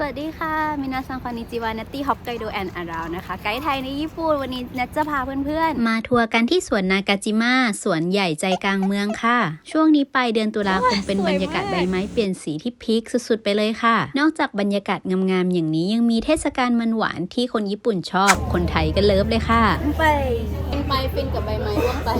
สวัสดีค่ะ มินาซังคอนิจิวานัตตี้ฮอปไกโดแอนอาราวนะคะ ไกด์ไทยในญี่ปุ่น วันนี้นัทจะพาเพื่อนๆ มาทัวร์กันที่สวนนากาจิมะสวนใหญ่ใจกลางเมืองค่ะ ช่วงนี้ปลายเดือนตุลาคมเป็นบรรยากาศใบไม้เปลี่ยนสีที่พีคสุดๆ ไปเลยค่ะ นอกจากบรรยากาศงามๆ อย่างนี้ยังมีเทศกาลมันหวานที่คนญี่ปุ่นชอบ คนไทยก็เลิฟเลยค่ะ ไป ไปฟินกับใบไม้ร่วงไป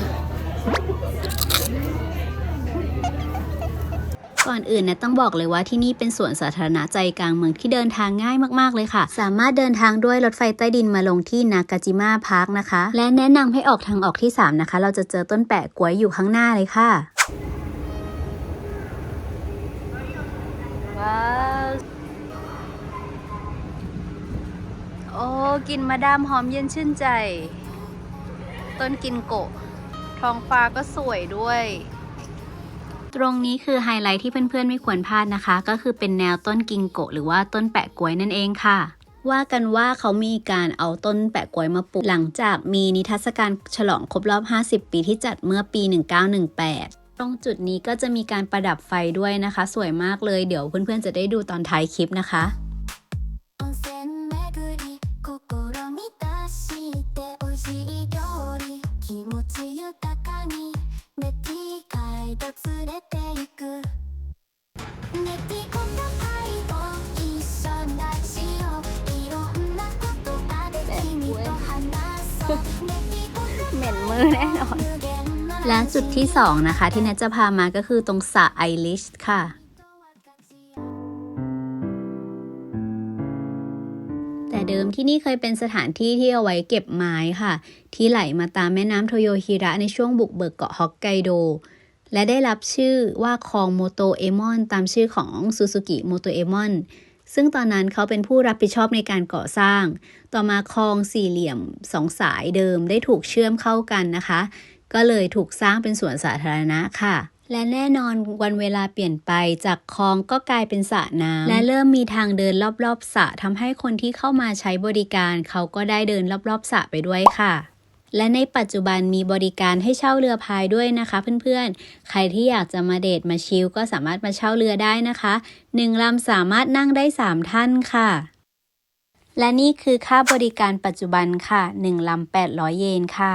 ก่อนอื่นนะต้องบอกเลยว่าที่นี่เป็นสวนสาธารณะใจกลางเมืองที่เดินทางง่ายมากๆเลยค่ะ สามารถเดินทางด้วยรถไฟใต้ดินมาลงที่นากาจิมะพาร์คนะคะ และแนะนำให้ออกทางออกที่ 3 นะคะ เราจะเจอต้นแปะกล้วยอยู่ข้างหน้าเลยค่ะ ว้าวโอ้กลินมาดามหอมเย็นชื่นใจ ต้นกินโกะท้องฟ้าก็สวยด้วย ตรงนี้คือไฮไลท์ที่เพื่อนๆไม่ควรพลาดนะคะ ก็คือเป็นแนวต้นกิงโกะหรือว่าต้นแปะกล้วยนั่นเองค่ะว่ากันว่าเขามีการเอาต้นแปะกล้วยมาปลูกหลังจากมีนิทรรศการฉลองครบรอบ 50 ปีที่จัดเมื่อปี 1918 ตรงจุดนี้ก็จะมีการประดับไฟด้วยนะคะ สวยมากเลย เดี๋ยวเพื่อนๆจะได้ดูตอนท้ายคลิปนะคะ ที่ 2 นะคะ ที่นัทจะพามาก็คือตรงสระไอริชค่ะ แต่เดิมที่นี่เคยเป็นสถานที่ที่เอาไว้เก็บไม้ค่ะ ที่ไหลมาตามแม่น้ำโทโยฮิระในช่วงบุกเบิกเกาะฮอกไกโด และได้รับชื่อว่าคลองโมโตเอมอนตามชื่อของซูซูกิโมโตเอมอนซึ่งตอนนั้นเขาเป็นผู้รับผิดชอบในการก่อสร้าง ต่อมาคลองสี่เหลี่ยมสองสายเดิมได้ถูกเชื่อมเข้ากันนะคะ ก็เลยถูกสร้างเป็นสวนสาธารณะค่ะและแน่นอนวันเวลาเปลี่ยนไปจากคลองก็กลายเป็นสระน้ำและเริ่มมีทางเดินรอบๆสระทำให้คนที่เข้ามาใช้บริการเขาก็ได้เดินรอบๆสระไปด้วยค่ะ และในปัจจุบันมีบริการให้เช่าเรือพายด้วยนะคะเพื่อนๆ ใครที่อยากจะมาเดทมาชิลก็สามารถมาเช่าเรือได้นะคะหนึ่งลำสามารถนั่งได้ 3 ท่านค่ะ และนี่คือค่าบริการปัจจุบันค่ะ1ลำ800 เยนค่ะ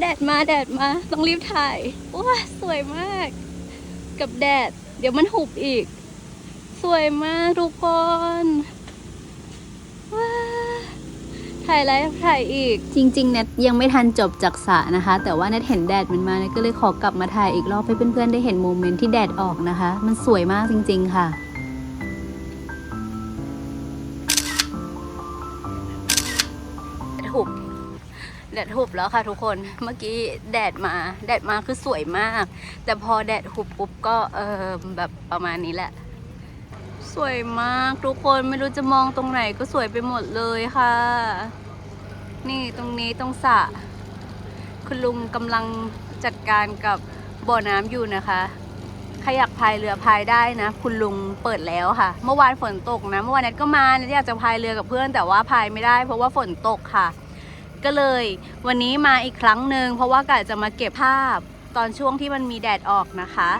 แดดมาแดดมาต้องรีบถ่ายว้าสวยมาก กับแดด เดี๋ยวมันหุบอีก สวยมากทุกคนว้าถ่ายแล้วถ่ายอีก จริง ๆ เน็ตยังไม่ทันจบจากสระนะคะ แต่ว่าเน็ตเห็นแดดมันมาเน็ตก็เลยขอกลับมาถ่ายอีกรอบให้เพื่อนๆได้เห็นโมเมนต์ที่แดดออกนะคะ มันสวยมากจริง ๆ ค่ะแดดหุบ แดดหุบแล้วค่ะทุกคน เมื่อกี้แดดมา แดดมาคือสวยมาก แต่พอแดดหุบปุ๊บก็เออแบบประมาณนี้แหละ สวยมากทุกคนไม่รู้จะมองตรงไหนก็สวยไปหมดเลยค่ะ นี่ตรงนี้ตรงสระคุณลุงกำลังจัดการกับบ่อน้ำอยู่นะคะใครอยากพายเรือพายได้นะ คุณลุงเปิดแล้วค่ะ เมื่อวานฝนตกนะ เมื่อวานนัดก็มานัดอยากจะพายเรือกับเพื่อนแต่ว่าพายไม่ได้ เพราะว่าฝนตกค่ะ ก็เลย วันนี้มาอีกครั้งหนึ่งเพราะว่ากะจะมาเก็บภาพตอนช่วงที่มันมีแดดออกนะคะ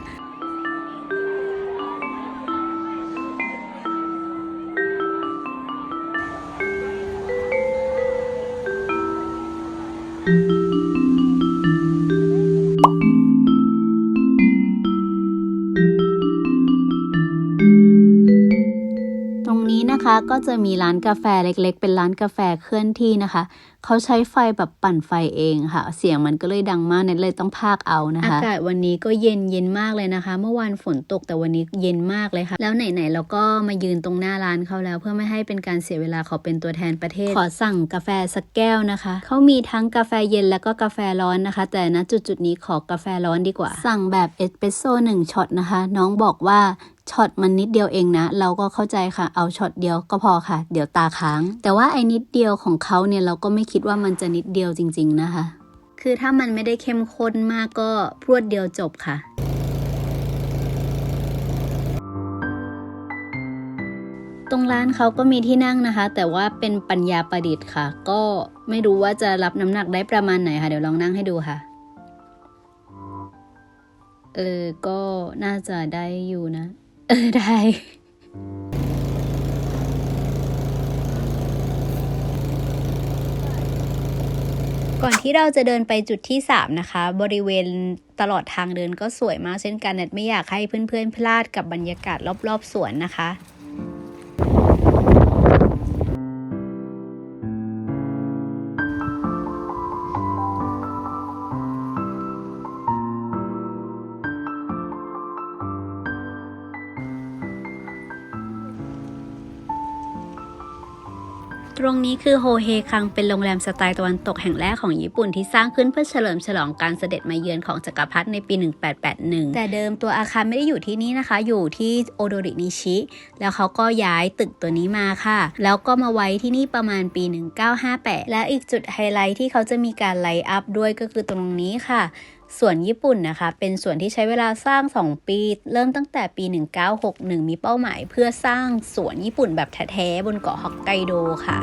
ก็จะมีร้านกาแฟเล็ก ๆ เป็นร้านกาแฟเคลื่อนที่นะคะ เขาใช้ไฟแบบปั่นไฟเองค่ะ เสียงมันก็เลยดังมากเน็ตเลยต้องพากเอานะคะ อากาศวันนี้ก็เย็นเย็นมากเลยนะคะ เมื่อวานฝนตกแต่วันนี้เย็นมากเลยค่ะ แล้วไหนๆเราก็มายืนตรงหน้าร้านเขาแล้ว เพื่อไม่ให้เป็นการเสียเวลาขอเป็นตัวแทนประเทศ ขอสั่งกาแฟสักแก้วนะคะ เขามีทั้งกาแฟเย็นแล้วก็กาแฟร้อนนะคะ แต่ณจุดๆนี้ขอกาแฟร้อนดีกว่า สั่งแบบเอสเปรสโซ่หนึ่งช็อตนะคะ น้องบอกว่าช็อตมันนิดเดียวเองนะ เราก็เข้าใจค่ะ เอาช็อตเดียวก็พอค่ะ เดี๋ยวตาค้าง แต่ว่าไอ้นิดเดียวของเขาเนี่ยเราก็ไม่คิดว่ามันจะนิดเดียวจริง ๆ นะคะ คือถ้ามันไม่ได้เข้มข้นมากก็พรวดเดียวจบค่ะตรงร้านเขาก็มีที่นั่งนะคะ แต่ว่าเป็นปัญญาประดิษฐ์ค่ะ ก็ไม่รู้ว่าจะรับน้ำหนักได้ประมาณไหนค่ะ เดี๋ยวลองนั่งให้ดูค่ะ เออ ก็น่าจะได้อยู่นะ ออ ได้ ก่อนที่เราจะเดินไปจุดที่ 3 นะคะ บริเวณตลอดทางเดินก็สวยมากเช่นกันเน็ไม่อยากให้เพื่อนๆพลาดกับบรรยากาศรอบๆสวนนะคะ รงนี้คือโฮเฮคังเป็นโรงแรมสไตล์ตะวันตกแห่งแรกของญี่ปุ่นที่สร้างขึ้นเพื่อเฉลิมฉลองการเสด็จมาเยือนของจักรพรรดิในปี 1881 แต่เดิมตัวอาคารไม่ได้อยู่ที่นี่นะคะ อยู่ที่โอโดรินิชิ แล้วเขาก็ย้ายตึกตัวนี้มาค่ะ แล้วก็มาไว้ที่นี่ประมาณปี 1958 และอีกจุดไฮไลท์ที่เขาจะมีการไลท์อัพด้วยก็คือตรงนี้ค่ะ ส่วนญี่ปุ่นนะคะ เป็นส่วนที่ใช้เวลาสร้าง 2 ปี เริ่มตั้งแต่ปี 1961 มีเป้าหมายเพื่อสร้างสวนญี่ปุ่นแบบแท้ๆบนเกาะฮอกไกโดค่ะ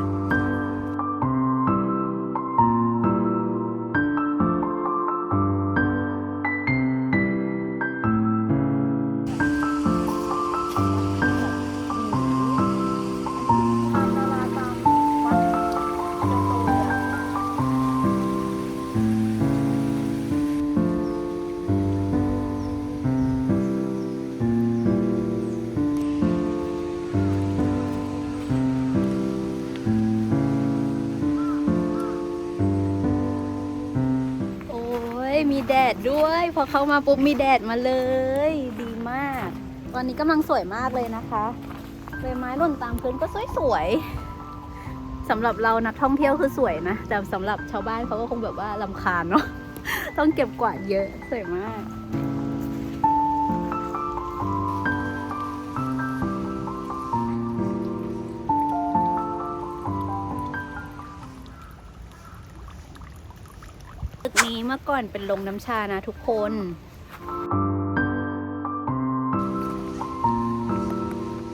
ดด้วย พอเข้ามาปุ๊บมีแดดมาเลย ดีมาก ตอนนี้กำลังสวยมากเลยนะคะใบไม้หล่นตามพื้นก็สวยๆสำหรับเรานักท่องเที่ยวคือสวยนะ แต่สำหรับชาวบ้านเขาก็คงแบบว่าลำคาญเนาะต้องเก็บกวาดเยอะสวยมาก ตึกนี้เมื่อก่อนเป็นโรงน้ำชานะทุกคน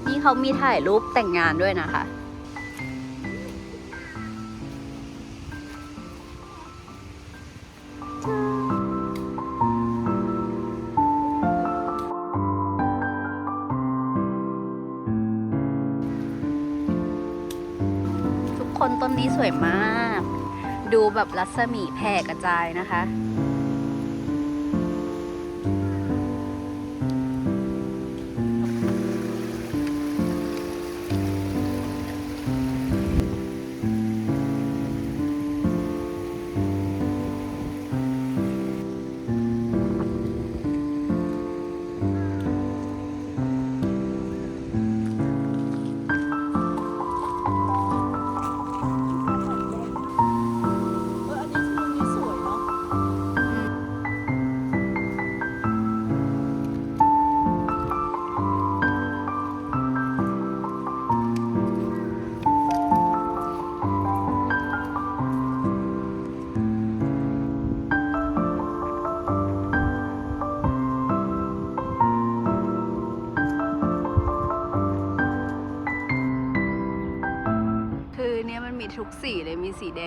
นี่เขามีถ่ายรูปแต่งงานด้วยนะคะ ทุกคนต้นนี้สวยมาก ดูแบบรัศมีแผ่กระจายนะคะ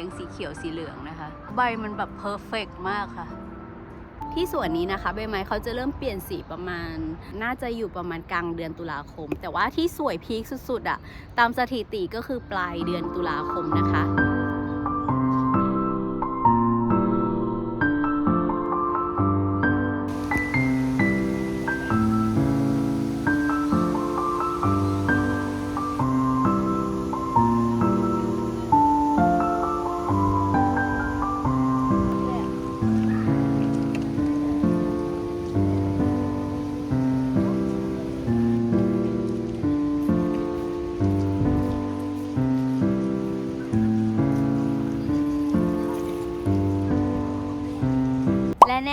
งสีเขียวสีเหลืองนะคะ ใบมันแบบเพอร์เฟกมากค่ะ ที่สวนนี้นะคะใบไม้เขาจะเริ่มเปลี่ยนสีประมาณ น่าจะอยู่ประมาณกลางเดือนตุลาคม แต่ว่าที่สวยพีคสุดๆอะตามสถิติก็คือปลายเดือนตุลาคมนะคะ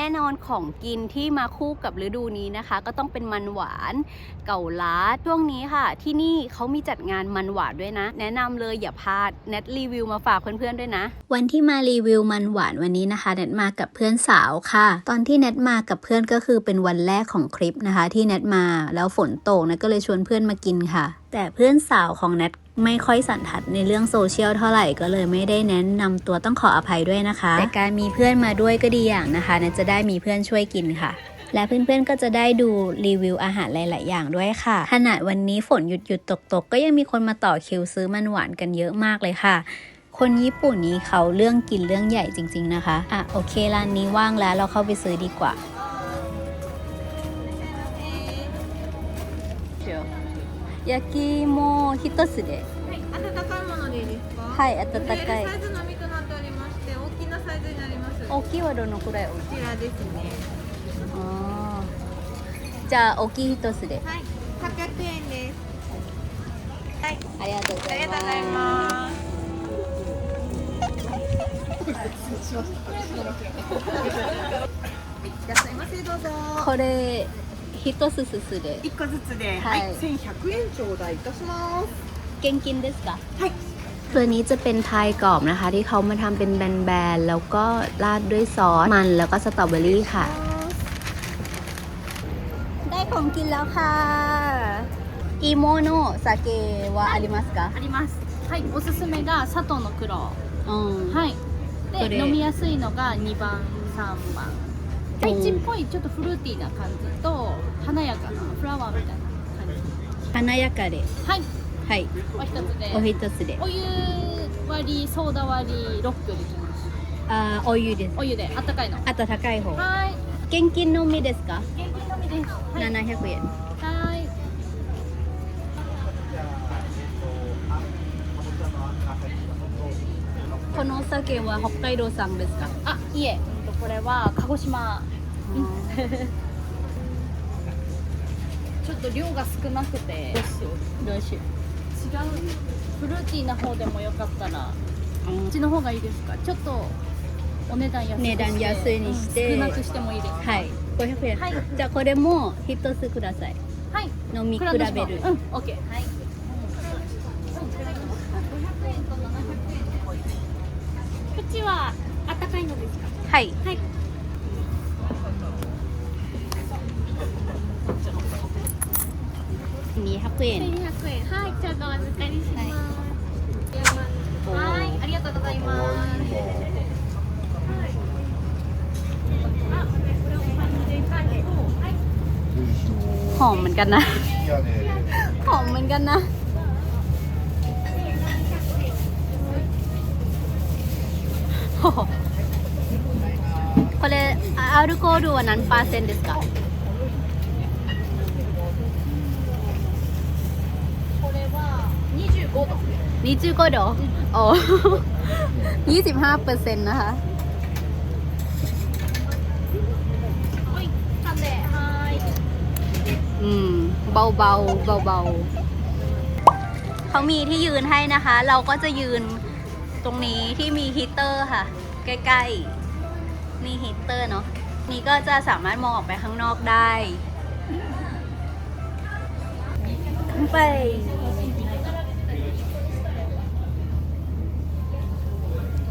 น่นอนของกินที่มาคู่กับฤดูนี้นะคะ ก็ต้องเป็นมันหวานเก่าลัดช่วงนี้ค่ะ ที่นี่เขามีจัดงานมันหวานด้วยนะ แนะนำเลยอย่าพลาดเน็ตรีวิวมาฝากเพื่อนๆด้วยนะ วันที่มารีวิวมันหวานวันนี้นะคะเน็ตมากับเพื่อนสาวค่ะ ตอนที่เน็ตมากับเพื่อนก็คือเป็นวันแรกของคลิปนะคะ ที่เน็ตมาแล้วฝนตกนะก็เลยชวนเพื่อนมากินค่ะ แต่เพื่อนสาวของเน็ต ไม่ค่อยสันทัดในเรื่องโซเชียลเท่าไหร่ก็เลยไม่ได้แนะนำตัวต้องขออภัยด้วยนะคะ แต่การมีเพื่อนมาด้วยก็ดีอย่างนะคะน็ตจะได้มีเพื่อนช่วยกินค่ะ และเพื่อนๆก็จะได้ดูรีวิวอาหารหลาย ๆ อย่างด้วยค่ะ ขนาดวันนี้ฝนหยุดหยุดตกตกก็ยังมีคนมาต่อคิวซื้อมันหวานกันเยอะมากเลยค่ะ คนญี่ปุ่นนี้เขาเรื่องกินเรื่องใหญ่จริง ๆ นะคะอะโอเคร้านนี้ว่างแล้วเราเข้าไปซื้อดีกว่า 焼き芋一つではい、温かいものでいいですか？はい温かいサイズのみとなっておりまして、大きなサイズになります。こ大きいはどのくらいちらですね。あーじゃあ大きい一つではい、800円です。はい、ありがとうごあざいますりがとうございます。はい、いらっしゃいませ、どうぞ。これ一つずつで一個ずつで、ははいい、千百円頂戴いたします。 เก่งกินですかはい。 ตัวนี้จะเป็นพายกรอบนะคะ ที่เขามาทำเป็นแบนๆแล้วก็ราดด้วยซอสมันแล้วก็สตรอเบอรี่ค่ะ ได้ของกินแล้วค่ะอีโมโนะสาเกวะอาริมัสกะ あります。はい、おすすめが佐藤の黒。 อืม はい。これで、飲みやすいのが2番、3番。 おペイチっぽいちょっとフルーティーな感じと華やかなフラワーみたいな感華やかでじ。はい、はいお一つで。お一つでお湯割り、ソーダ割り、ロックできます。あーお湯ですお湯で、あったかいの。あと高い方はい。現金のみですか？現金のみです。はい。700円はい。このお酒は北海道産ですか？あ、いえ、これは鹿児島。ちょっと量が少なくて。どうしよ違う。フルーティーな方でもよかったら。うこっちの方がいいですか？ちょっとお値段安値段安いにして。うん少なくしてもいいですか？はい。500円、はい。じゃあこれも一つください。はい。飲み比べる。う？ん OK はい、うん、500円と700円こっちはあったかいのはいはい200円1200円はいちょっとお預かりしますはいありがとうございますあこれお花でかいはい หอมเหมือนกันนะ หอมเหมือนกันนะ 歩コールは何パーセンですかこれは25度25度お25เปอร์เซ็นต์นะคะอืมเบาเบาเบาเเขามีที่ยืนให้นะคะ เราก็จะยืนตรงนี้ที่มีฮีเตอร์ค่ะ ใกล้ๆ มีฮีเตอร์เนาะ นี่ก็จะสามารถมองออกไปข้างนอกได้ขึ้นไป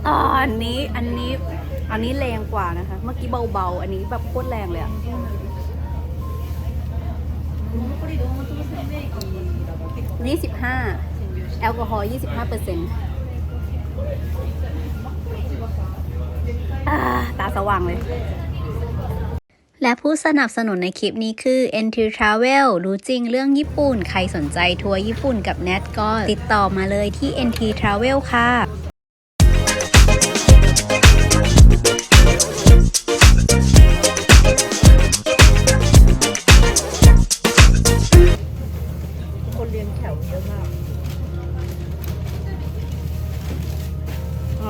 อ่าอันนี้อันนี้อันนี้แรงกว่านะคะ เมื่อกี้เบาๆ อันนี้แบบโคตรแรงเลยอะยี่สิบห้าแอลกอฮอล์ยี่สิบห้าเปอร์เซ็นต์ตาสว่างเลย และผู้สนับสนุนในคลิปนี้คือ NT Travel รู้จริงเรื่องญี่ปุ่น ใครสนใจทัวร์ญี่ปุ่นกับแนทก็ติดต่อมาเลยที่ NT Travel ค่ะคนเรียนแถวเยอะมาก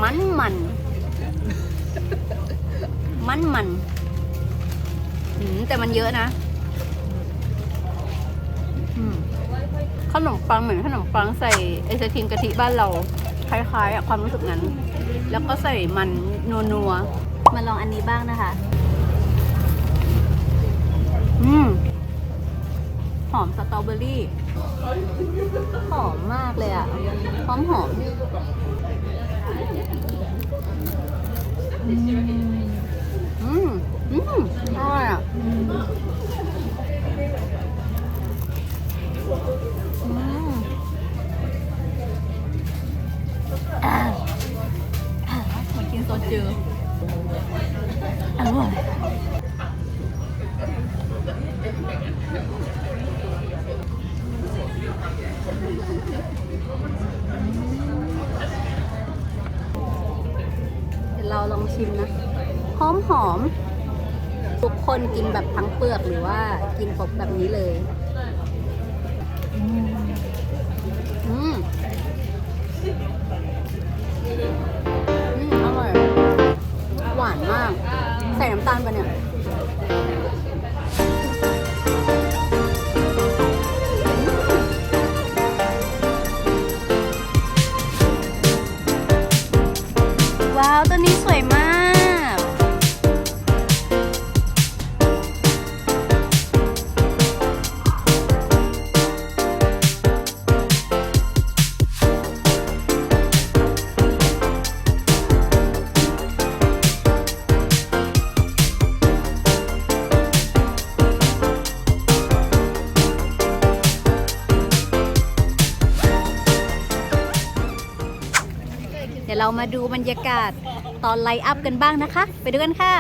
มันมัน มันมัน อืมแต่มันเยอะนะอืมขนมปังเหมือนขนมปังใส่ไอศครีมกะทิบ้านเราคล้ายๆอะความรู้สึกนั้น แล้วก็ใส่มันนัวๆมาลองอันนี้บ้างนะคะ อืมหอมสตรอเบอรี่ หอมมากเลยอะหอมหอมอืม อืมอืมอร่อยอะอืมอ่าอ่าเหมือนกินโซจูอร่อยลองชิมนะ หอมหอม คนกินแบบทั้งเปลือกหรือว่ากินปกแบบนี้เลยอืมอืมอร่อย หวานมาก ใส่น้ำตาลไปเนี่ย ดี๋ยวเรามาดูบรรยากาศตอนไลฟ์อัพกันบ้างนะคะ ไปดูกันค่ะ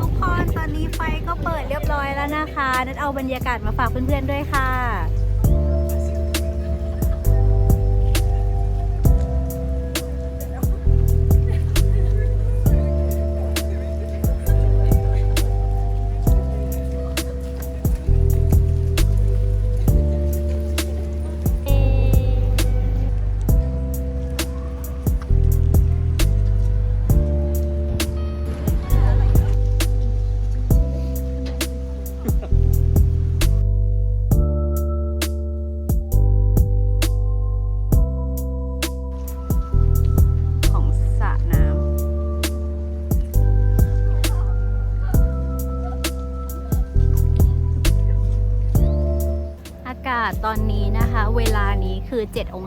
ทุกคนตอนนี้ไฟก็เปิดเรียบร้อยแล้วนะคะนัดเอาบรรยากาศมาฝากเพื่อนๆด้วยค่ะ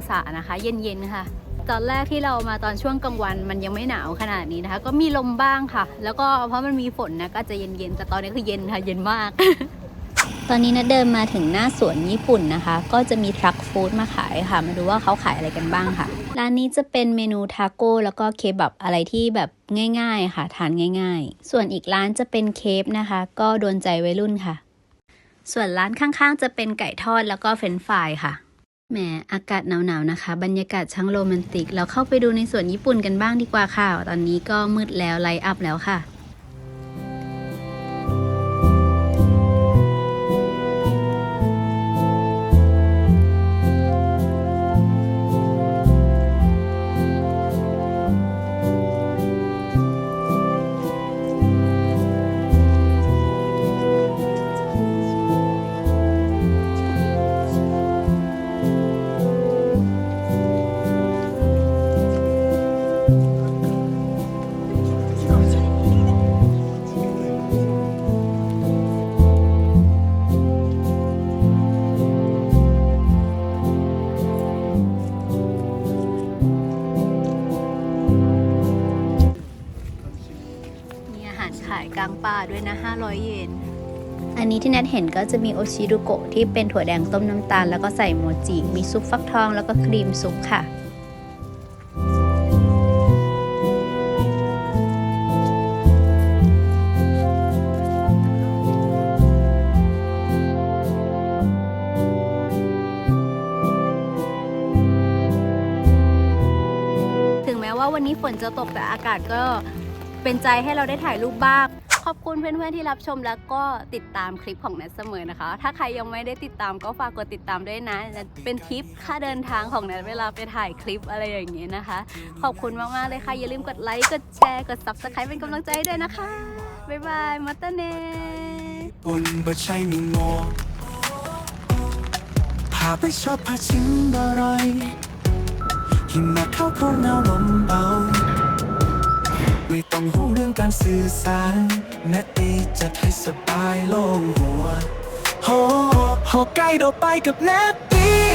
ศานะคะ เย็นๆค่ะ ตอนแรกที่เรามาตอนช่วงกลางวันมันยังไม่หนาวขนาดนี้นะคะ ก็มีลมบ้างค่ะ แล้วก็เพราะมันมีฝนนะก็จะเย็นๆแต่ตอนนี้คือเย็นค่ะ เย็นมาก ตอนนี้นะเดินมาถึงหน้าสวนญี่ปุ่นนะคะ ก็จะมีทรัคฟู้ดมาขายค่ะ มาดูว่าเขาขายอะไรกันบ้างค่ะร้านนี้จะเป็นเมนูทาโก้แล้วก็เคบับอะไรที่แบบง่ายๆค่ะ ทานง่าย ๆ ส่วนอีกร้านจะเป็นเคฟนะคะ ก็โดนใจวัยรุ่นค่ะ ส่วนร้านข้างๆ จะเป็นไก่ทอดแล้วก็เฟรนฟรายค่ะ แหมอากาศหนาวๆนะคะ บรรยากาศช่างโรแมนติก เราเข้าไปดูในสวนญี่ปุ่นกันบ้างดีกว่าค่ะ ตอนนี้ก็มืดแล้วไลท์อัพแล้วค่ะ กลางป่าด้วยนะ 500 เยน อันนี้ที่แนทเห็นก็จะมีโอชิรุโกะที่เป็นถั่วแดงต้มน้ำตาล แล้วก็ใส่โมจิ มีซุปฟักทองแล้วก็ครีมซุปค่ะถึงแม้ว่าวันนี้ฝนจะตกแต่อากาศก็เป็นใจให้เราได้ถ่ายรูปบ้าง ขอบคุณเพื่อนๆที่รับชมแล้วก็ติดตามคลิปของแนทเสมอนะคะ ถ้าใครยังไม่ได้ติดตามก็ฝากกดติดตามด้วยนะเป็นทริปค่าเดินทางของแนทเวลาไปถ่ายคลิปอะไรอย่างเงี้ยนะคะ ขอบคุณมากๆเลยค่ะ อย่าลืมกดไลค์กดแชร์กด subscribe เป็นกำลังใจให้ด้วยนะคะ บ๊ายบายมาตเนบนบ่ใช่มีงอพาไปชอบพาชิมอร่อยหิมะเข้าโคหนาวลมเบาไม่ต้องห่วงเรื่องการสื่อสารนตตีจัดให้สบายโล่งหัวโฮโฮไกโดไปกับแนตตี